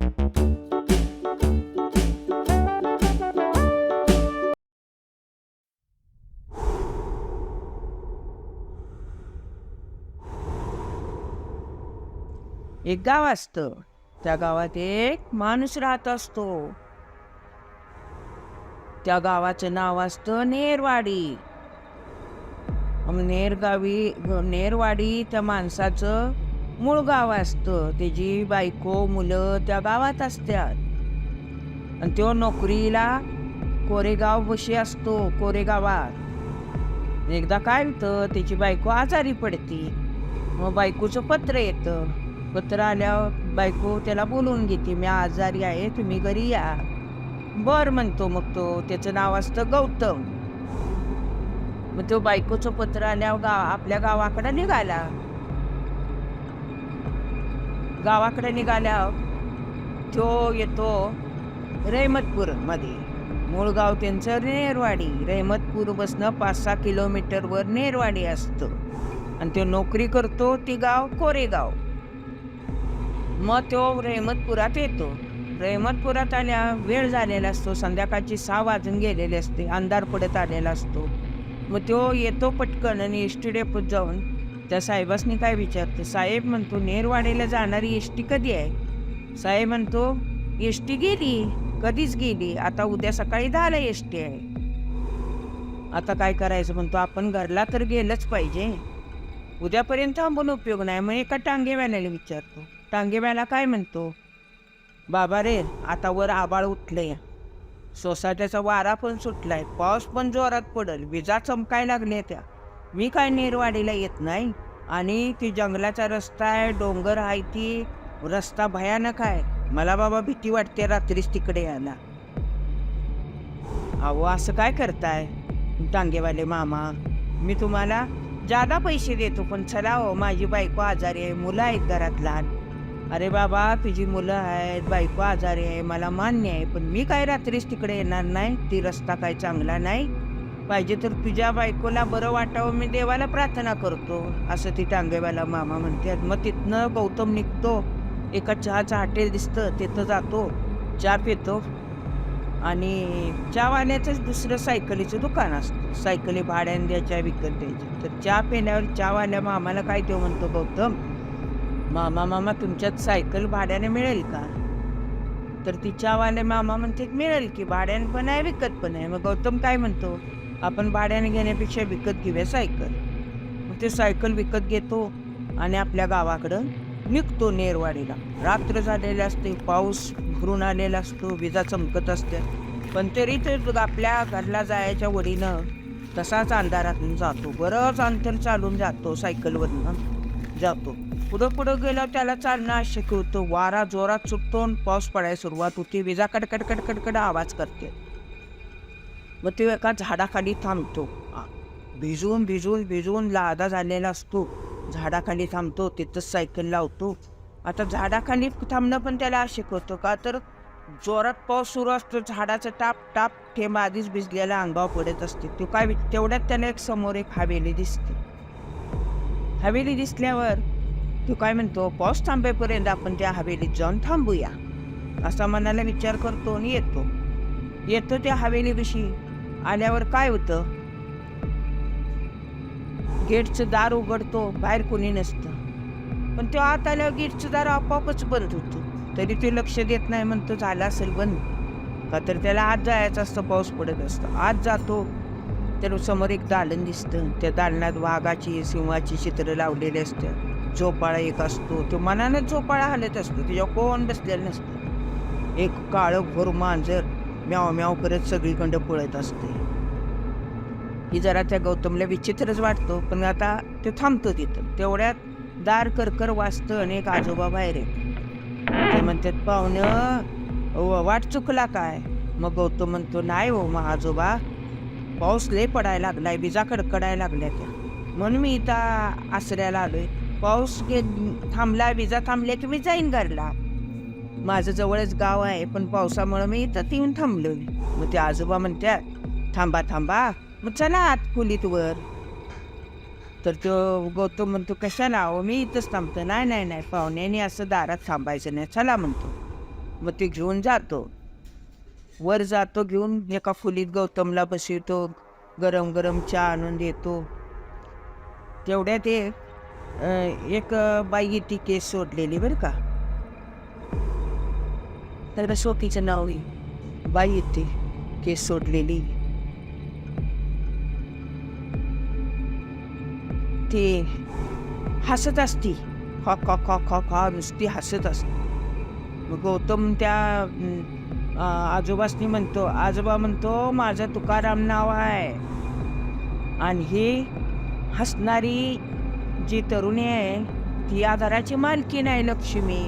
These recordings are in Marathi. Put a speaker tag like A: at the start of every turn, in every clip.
A: एक गाव असतं. त्या गावात एक माणूस राहत असतो. त्या गावाचं नाव असतं नेरवाडी. मग नेरगावी नेरवाडी त्या माणसाचं मूळ गाव असतं. त्याची बायको मुलं त्या गावात असतात आणि तो नोकरीला कोरेगाव बशी असतो कोरेगावात. एकदा काय होतं त्याची बायको आजारी पडती. मग बायकोचं पत्र येतं. पत्र आल्यावर बायको त्याला बोलवून घेते मी आजारी आहे तुम्ही घरी या. बर म्हणतो मग तो त्याचं नाव असतं गौतम. मग तो बायकोचं पत्र आल्यावर गाव आपल्या गावाकडं निघाला. गावाकडे निघाल्यावर तो येतो रेहमतपूरमध्ये. मूळ गाव त्यांचं नेरवाडी. रहमतपूरपासनं पाच सहा किलोमीटरवर नेरवाडी असतं. आणि तो नोकरी करतो ती गाव कोरेगाव. मग तो रेहमतपुरात येतो. रेहमतपुरात आल्या वेळ झालेला असतो. संध्याकाळची सहा वाजून गेलेले असते. अंधार पडत आलेला असतो. मग तो येतो पटकन आणि एस टी जाऊन त्या साहेबासनी काय विचारते? साहेब म्हणतो नेरवाडीला जाणारी एस टी कधी आहे? साहेब म्हणतो एस टी गेली कधीच गेली. आता उद्या सकाळी दहाला एस टी आहे. आता काय करायचं म्हणतो आपण घरला तर गेलंच पाहिजे. उद्यापर्यंत थांबून उपयोग नाही. मग एका टांगेवाल्याला विचारतो. टांगेवाला काय म्हणतो? बाबा रे आता वर आबाळ उठलंय. सोसायट्याचा वारा पण सुटलाय. पाऊस पण जोरात पडल. विजा चमकाय लागल्या त्या. मी काय नेरवाडीला येत नाही. आणि ती जंगलाचा रस्ता आहे डोंगर आहे ती रस्ता भयानक आहे. मला बाबा भीती वाटते रात्रीच तिकडे यायला. अहो असं काय करताय? टांगेवाले मामा मी तुम्हाला जादा पैसे देतो पण चला हो माझी बायको आजारी आहे मुलं आहेत घरात लहान. अरे बाबा तुझी मुलं आहेत बायको आजारी आहे मला मान्य आहे पण मी काय रात्रीच तिकडे येणार नाही? ती रस्ता काय चांगला नाही? पाहिजे तर तुझ्या बायकोला बरं वाटावं मी देवाला प्रार्थना करतो असं ती टांगेवाला मामा म्हणतात मग तिथनं गौतम निघतो एका चहाचं हॉटेल दिसतं तिथं जातो चहा पितो. आणि चहावाल्याचंच दुसरं सायकलीचं दुकान असतं. सायकली भाड्याने द्यायच्या विकत द्यायच्या. तर चहा पिल्यावर चहावाल्या मामाला काय देऊ म्हणतो गौतम? मामा मामा तुमच्यात सायकल भाड्याने मिळेल का? तर ती चहावाले मामा म्हणते मिळेल की भाड्याने पण आहे विकत पण आहे. मग गौतम काय म्हणतो? आपण भाड्याने घेण्यापेक्षा विकत घेऊया सायकल. मग ते सायकल विकत घेतो आणि आपल्या गावाकडं निघतो नेरवाडीला. रात्र झालेले असते पाऊस भरून आलेला असतो विजा चमकत असते. पण तरी ते आपल्या घरला जायच्या वडीनं तसाच अंधारातून जातो. बरंच अंतर चालून जातो सायकलवरनं जातो. पुढं पुढं गेलं त्याला चालणं अशक्य होतं. वारा जोरात सुटतो आणि पाऊस पडायला सुरुवात होती. विजा कडकड कडकड आवाज करते. मग तो एका झाडाखाली थांबतो. भिजवून भिजून भिजून भिजून लादा झालेला असतो. झाडाखाली थांबतो तिथंच सायकल लावतो. आता झाडाखाली थांबणं पण त्याला शिकवतो का? तर जोरात पाऊस सुरू असतो झाडाचं टाप टाप ते आधीच भिजलेला अंगावर पडत असते. तो काय वि- तेवढ्यात त्याला एक समोर एक हवेली दिसते. हवेली दिसल्यावर तो काय म्हणतो पाऊस थांबेपर्यंत आपण त्या हवेलीत जाऊन थांबूया. असा मनाला विचार करतो आणि येतो. येतो त्या हवेलीविषयी. आल्यावर काय होतं? गेटचं दार उघडतो बाहेर कोणी नसतं. पण तो आत आल्यावर गेटचं दार आपोआपच बंद होतं. तरी ते लक्ष देत नाही म्हणतो झालं असेल बंद. का तर त्याला आत जायचं असतं पाऊस पडत असतं. आत जातो. तर समोर एक दालन दिसतं. त्या दालनात वाघाची सिंहाची चित्र लावलेली असतात झोपाळा एक असतो. तो मनानं झोपाळा हलत असतो. त्याच्यावर कोण बसलेलं नसतं. एक काळं भोर मांजर. म्याव म्याव करत सगळीकडं पळत असते. ही जरा त्या गौतमला विचित्रच वाटतो पण आता ते थांबतो तिथं. तेवढ्यात दार करकर वाजतं आणि एक आजोबा बाहेर येत ते म्हणतात पाहुणं वाट चुकला काय? मग गौतम म्हणतो नाही हो मग आजोबा पाऊस लय पडायला लागलाय विजा कडकडायला लागल्या त्या. म्हणून मी इथं आसऱ्याला आलोय. पाऊस घे थांबला विजा थांबल्या की मी जाईन घरला. माझं जवळच गाव आहे पण पावसामुळे मी इथं येऊन थांबलो मग ते आजोबा म्हणतात थांबा थांबा मग चला आत खोलीत वर. तर तो गौतम म्हणतो कशाला अहो मी इथंच थांबतो नाही नाही नाही पाहुण्याने असं दारात थांबायचं नाही चला म्हणतो. मग ते घेऊन जातो. वर जातो घेऊन एका खोलीत गौतमला बसवतो गरम गरम चहा आणून देतो. तेवढ्या ते एक बाई ती केस सोडलेली बरं का. तर शोकीचं नाव. आहे बाई येते केस सोडलेली. ते हसत असती. खा खा खा खा खा नुसती हसत असते मग गौतम त्या आजोबासनी म्हणतो आजोबा म्हणतो माझं तुकाराम नाव आहे. आणि ही हसणारी जी तरुणी आहे ती आधाराची मालकी नाही लक्ष्मी.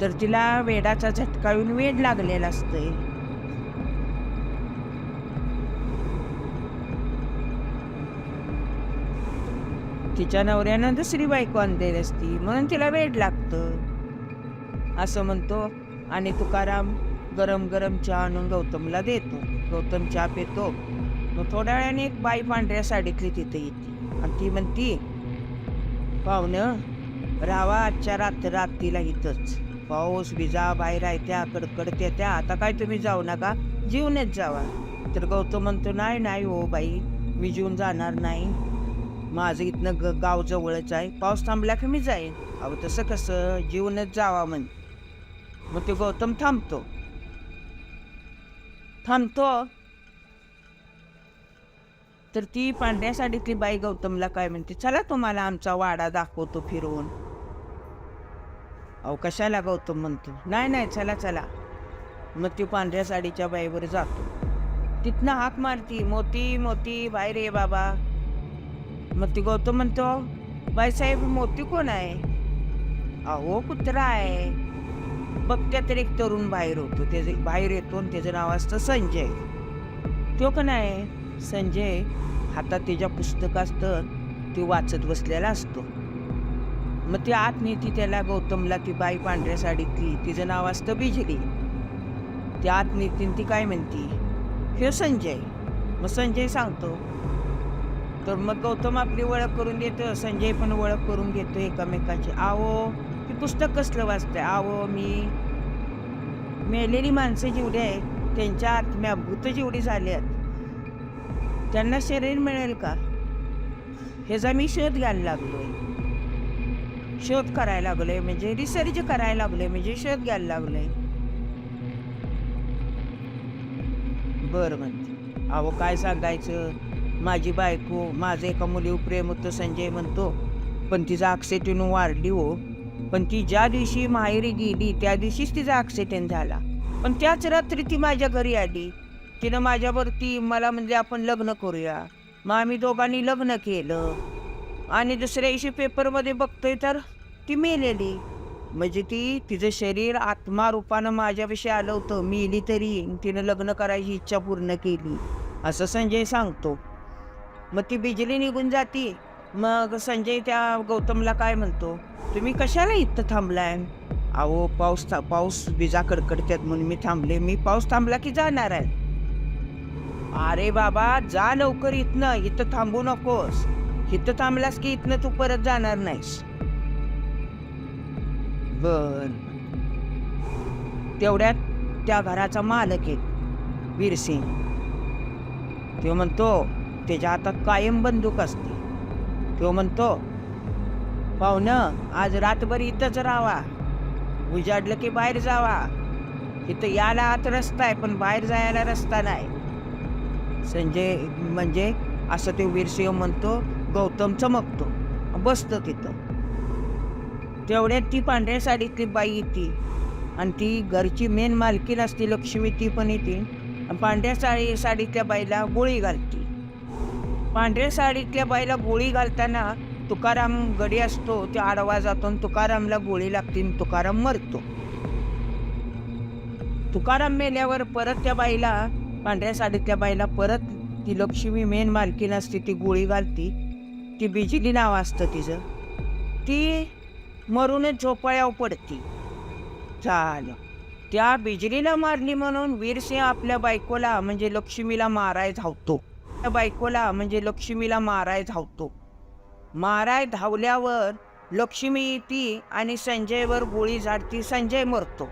A: तर तिला वेडाचा झटका येऊन वेड लागलेला असते तिच्या नवऱ्यानं दुसरी बायको आणलेली असती म्हणून तिला वेड लागतं. असं म्हणतो आणि तुकाराम गरम गरम चहा आणून गौतमला देतो. गौतम चहा पितो. मग थोड्या वेळाने एक बाई पांढऱ्या साडीतली तिथे येते. आणि ती म्हणती पाहुणं रावा आजच्या रात रात्रीला इथंच. पाऊस विजा बाहेर आहे त्या कडकड त्या आता काय तुम्ही जाऊ नका. जीवनच जावा. तर गौतम म्हणतो नाही नाही हो बाई. मी जीवन जाणार नाही. माझं इथनं ग गाव जवळच आहे. पाऊस थांबला की मी जाईन. अहो तसं कसं? जीवनच जावा म्हण. मग ते गौतम थांबतो. थांबतो. तर ती पांढऱ्या साडीतली बाई गौतमला काय म्हणते? चला तुम्हाला आमचा वाडा दाखवतो फिरवून. अहो कशाला गौतम म्हणतो? नाही नाही चला चला. मग ती पांढऱ्या साडीच्या बाईवर जातो. तिथनं हाक मारती मोती मोती बाहेर रे बाबा. मग ती गौतम म्हणतो बाईसाहेब मोती कोण आहे? अहो कुत्रा आहे. बघत्या तरी एक तरुण बाहेर होतो. त्याचे बाहेर येतो आणि त्याचं नाव असतं संजय. तो कोण आहे? संजय हातात त्याच्या पुस्तक असतं ते वाचत बसलेला असतो. मग ती आत नेती त्याला गौतमला ती बाई पांढऱ्या साडीतली तिचं नाव असतं बिजली. ती आत नेती ती काय म्हणती? हे संजय. मग संजय सांगतो. तर मग गौतम आपली ओळख करून देतो. संजय पण ओळख करून घेतो एकामेकाची. आवो ते पुस्तक कसलं वाचतंय? आवो मी. मेलेली माणसं जेवढी आहेत त्यांच्या आत्म्या भूत जेवढी झाली आहेत. त्यांना शरीर मिळेल का? ह्याचा मी शोध घ्यायला लागलो आहे शोध करायला लागले म्हणजे रिसर्च करायला लागले म्हणजे शोध घ्यायला लागले बरं म्हणते. अहो काय सांगायचं? माझी बायको माझं एका मुलीवर प्रेम होतं संजय म्हणतो पण तिचा ॲक्सिडेंट वाढली हो. पण ती ज्या दिवशी माहेरी गेली त्या दिवशीच तिचा ॲक्सिडेंट झाला. पण त्याच रात्री ती माझ्या घरी आली. तिनं माझ्यावरती मला म्हणजे आपण लग्न करूया. मग आम्ही दोघांनी लग्न केलं. आणि दुसऱ्या दिवशी पेपरमध्ये बघतोय तर ती मेलेली. म्हणजे ती तिचं शरीर आत्मा रूपानं माझ्याविषयी आलं होतं. मेली तरी. तिनं लग्न करायची इच्छा पूर्ण केली. असं संजय सांगतो. मग ती बिजली निघून जाती. मग संजय त्या गौतमला काय म्हणतो? तुम्ही कशाला इथं थांबलाय? अहो पाऊस था पाऊस विजा कडकडत्यात म्हणून मी थांबले. मी पाऊस थांबला की जाणार आहे. अरे बाबा जा लवकर इथनं. इथं थांबू नकोस. इथं थांबलास की इथनं तू परत जाणार नाहीस. बर. तेवढ्यात त्या घराचा मालक आहे वीरसिंग तो म्हणतो त्याच्या हातात कायम बंदूक असते. तो म्हणतो पाहुणं आज रातभर इथंच राहावा उजाडलं की बाहेर जावा. इथं यायला आत रस्ता आहे पण बाहेर जायला रस्ता नाही. संजय म्हणजे असं ते वीरसिंह म्हणतो गौतम चमकतो. बसतं तिथं. तेवढ्यात ती पांढऱ्या साडीतली बाई येते. आणि ती घरची मेन मालकीन असते लक्ष्मी ती पण येते. पांढऱ्या साडी साडीतल्या बाईला गोळी घालते. पांढऱ्या साडीतल्या बाईला गोळी घालताना तुकाराम गडी असतो ते आडवा जातो आणि तुकारामला गोळी लागते आणि तुकाराम मरतो. तुकाराम मेल्यावर परत त्या बाईला पांढऱ्या साडीतल्या बाईला परत ती लक्ष्मी मेन मालकीन असते ती गोळी घालती. ती बिजली नाव असतं तिचं. ती मरूनच झोपाळ्यावर पडती. झालं. त्या बिजलीला मारली म्हणून वीरसिंह आपल्या बायकोला म्हणजे लक्ष्मीला माराय धावतो. त्या बायकोला म्हणजे लक्ष्मीला माराय धावतो. माराय धावल्यावर लक्ष्मी येते आणि संजयवर गोळी झाडती संजय मरतो.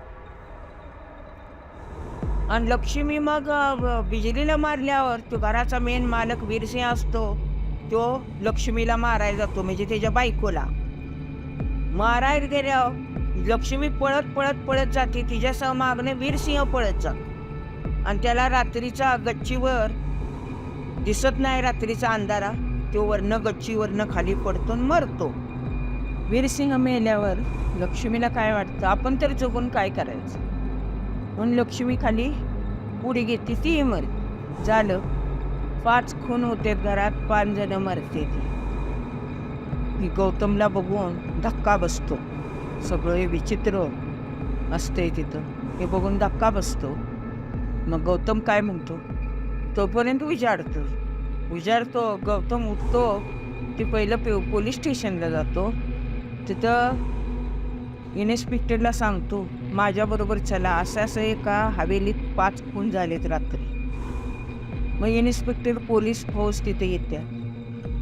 A: आणि लक्ष्मी मग बिजलीला मारल्यावर तो घराचा मेन मालक वीरसिंह असतो. तो लक्ष्मीला मारायला जातो म्हणजे त्याच्या बायकोला. मारायला गेल्यावर लक्ष्मी पळत पळत पळत जाते. तिच्यासह मागणे वीरसिंह पळत जातो. आणि त्याला रात्रीचा गच्चीवर दिसत नाही रात्रीचा अंधारा. तो वरनं गच्चीवरनं खाली पडतो मरतो. वीरसिंह मेल्यावर लक्ष्मीला काय वाटतं? आपण तर जगून काय करायचं? म्हणून लक्ष्मी खाली उडी घेते ती मर झालं. पाच खून होते घरात पाच जण मरते ती. गौतमला बघून धक्का बसतो. सगळं हे विचित्र असते तिथं. हे बघून धक्का बसतो. मग गौतम काय म्हणतो? तोपर्यंत उजाडतो उजाडतो गौतम उठतो. ती पहिलं पे पोलीस स्टेशनला जातो. तिथं इन्स्पेक्टरला सांगतो माझ्याबरोबर चला. असं असं एका हवेलीत पाच खून झालेत रात्री. मग इन्स्पेक्टर पोलीस फौज तिथे येत्या.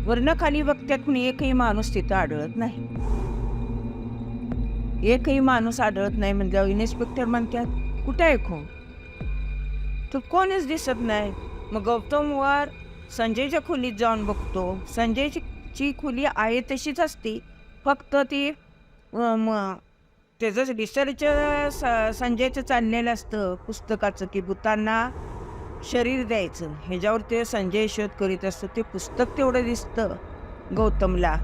A: वरनं खाली बघत्यात पण एकही माणूस तिथं आढळत नाही. एकही माणूस आढळत नाही म्हणजे इन्स्पेक्टर म्हणतात कुठे आहे कोण? तर कोणीच दिसत नाही. मग गौतम वर संजयच्या खोलीत जाऊन बघतो. संजयची ची खोली आहे तशीच असते. फक्त ती त्याचं रिसर्च स- संजयचं चाललेलं असतं पुस्तकाचं की भूतांना शरीर द्यायचं. ह्याच्यावर ते संजय शोध करीत असतो. ते पुस्तक तेवढं दिसतं गौतमला.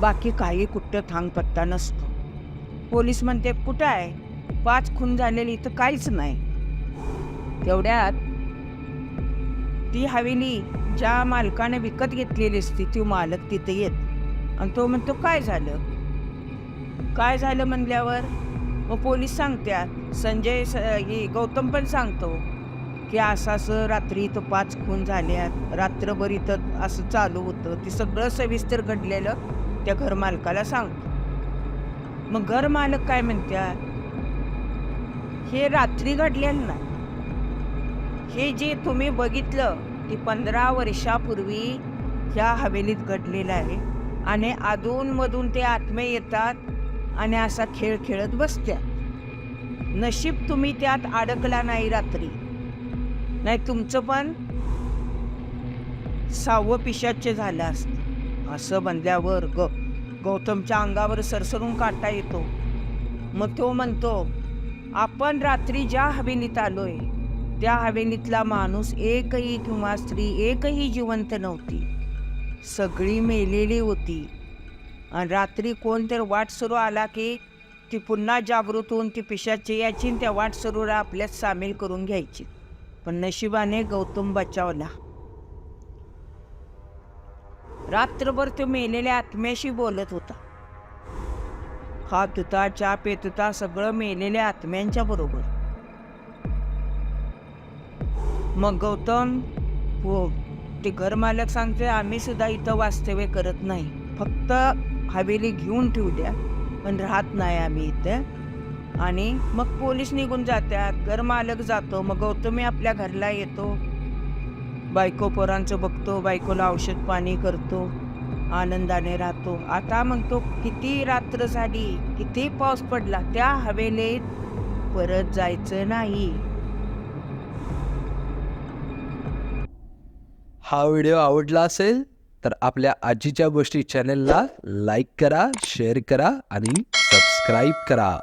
A: बाकी काही कुठं थांग पत्ता नसतो. पोलीस म्हणते कुठं आहे? पाच खून झालेली इथं काहीच नाही. तेवढ्यात ती हवेली ज्या मालकाने विकत घेतलेली असती ती मालक तिथे येत. आणि तो म्हणतो काय झालं? काय झालं? म्हणल्यावर मग पोलीस सांगत्या संजय स- गौतम पण सांगतो. की असं असं रात्री इथं पाच खून झाल्यात रात्रभर इथं असं चालू होतं. ते सगळं सविस्तर घडलेलं त्या घरमालकाला सांगतो. मग घरमालक काय म्हणत्या हे रात्री घडलेलं नाही. हे जे तुम्ही बघितलं ते पंधरा वर्षापूर्वी ह्या हवेलीत घडलेलं आहे. आणि अधूनमधून ते आत्मे येतात आणि असा खेळ खेळत बसत्या नशीब तुम्ही त्यात अडकला नाही रात्री. नाही तुमचं पण सहावं पिशाचे झालं असतं असं बनल्यावर ग गौतमच्या अंगावर सरसरून काटा येतो. मग तो म्हणतो आपण रात्री ज्या हवेलीत आलोय त्या हवेलीतला माणूस एकही किंवा स्त्री एकही जिवंत नव्हती. सगळी मेलेली होती. आणि रात्री कोण तर वाट सुरू आला की ती पुन्हा जागृत होऊन ती पिशाची याची त्या वाट सुरूला आपल्यात सामील करून घ्यायची. पण नशिबाने गौतम बचावला. रात्रभर तो मेलेल्या आत्म्याशी बोलत होता. खात होता चहा पेत होता सगळं मेलेल्या आत्म्यांच्या बरोबर. मग गौतम हो ते घरमालक सांगते आम्ही सुद्धा इथं वास्तव्य करत नाही. फक्त हवेली घेऊन ठेवू द्या. पण राहत नाही आम्ही इथं. आणि मग पोलीस निघून जातात घरमालक जातो. मग गौतमी आपल्या घरला येतो. बायको पोरांचं बघतो. बायकोला औषध पाणी करतो. आनंदाने राहतो. आता म्हणतो किती रात्र झाली किती पाऊस पडला. त्या हवेलीत परत जायचं नाही.
B: हा व्हिडिओ आवडला असेल तर आपल्या आजीच्या गोष्टी चॅनेलला लाईक करा शेअर करा आणि सबस्क्राईब करा.